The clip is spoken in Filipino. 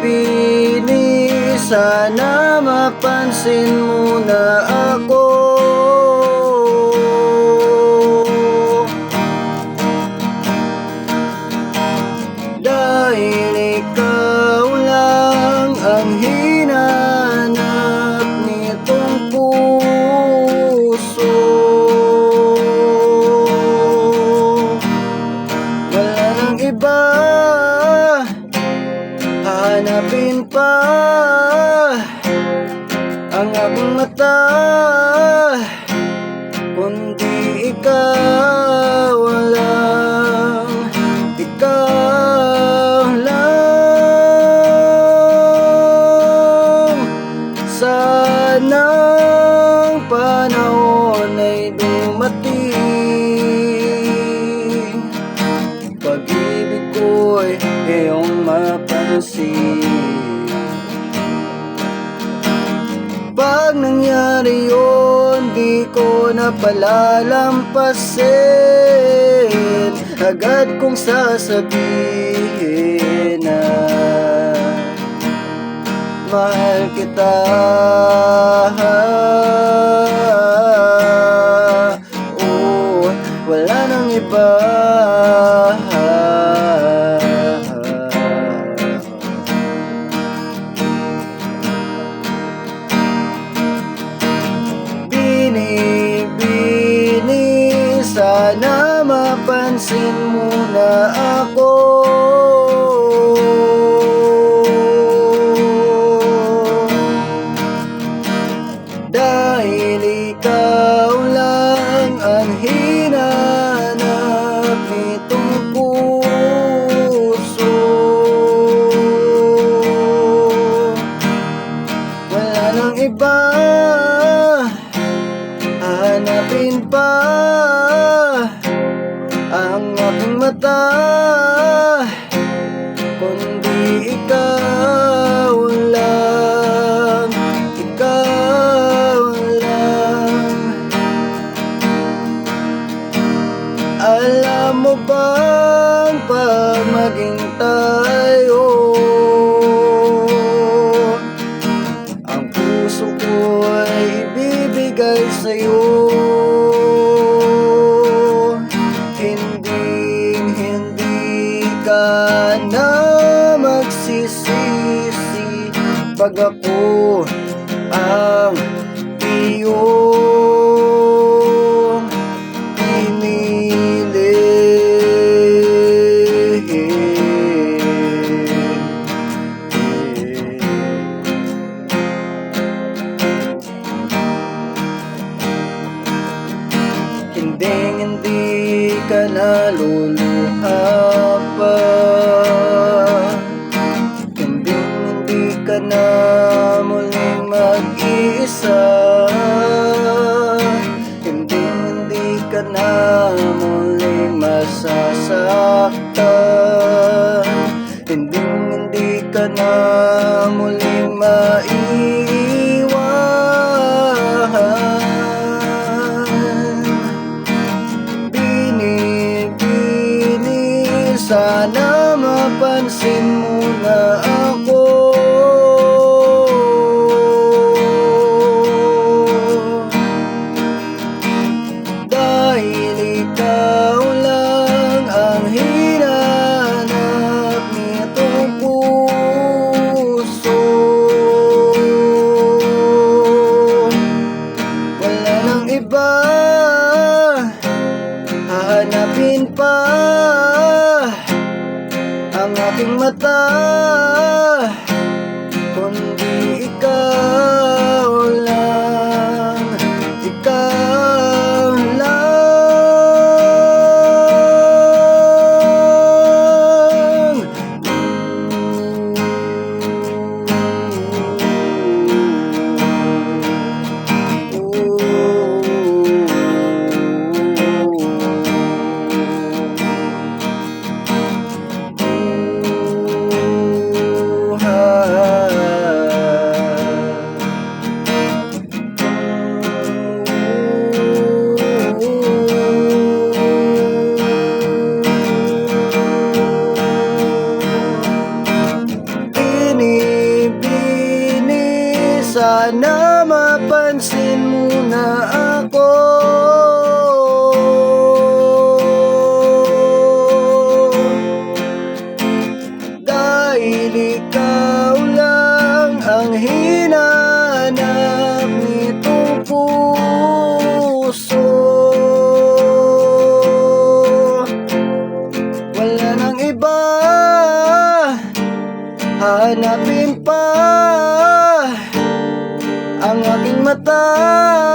Binibini Sana mapansin mo na ako Ang aking mata Kundi ikaw lang Ikaw lang. Sanang panahon ay dumating. Pag-ibig ko'y iyong mapansin Yun, di ko na palalampasin Agad kong sasabihin na Mahal kita Sana mapansin mo na ako. Dahil ikaw lang ang hinanap nitong puso. Wala nang iba. Hanapin pa aking Pag ako ang iyong pinili Hindi, hindi ka naluluha na muling mag-iisa. Hindi, hindi ka na muling masasaktan Hindi, hindi ka na muling maiiwan Binibini Sana mapansin mo na Ang aking mata Sana mapansin mo na Ang aking mata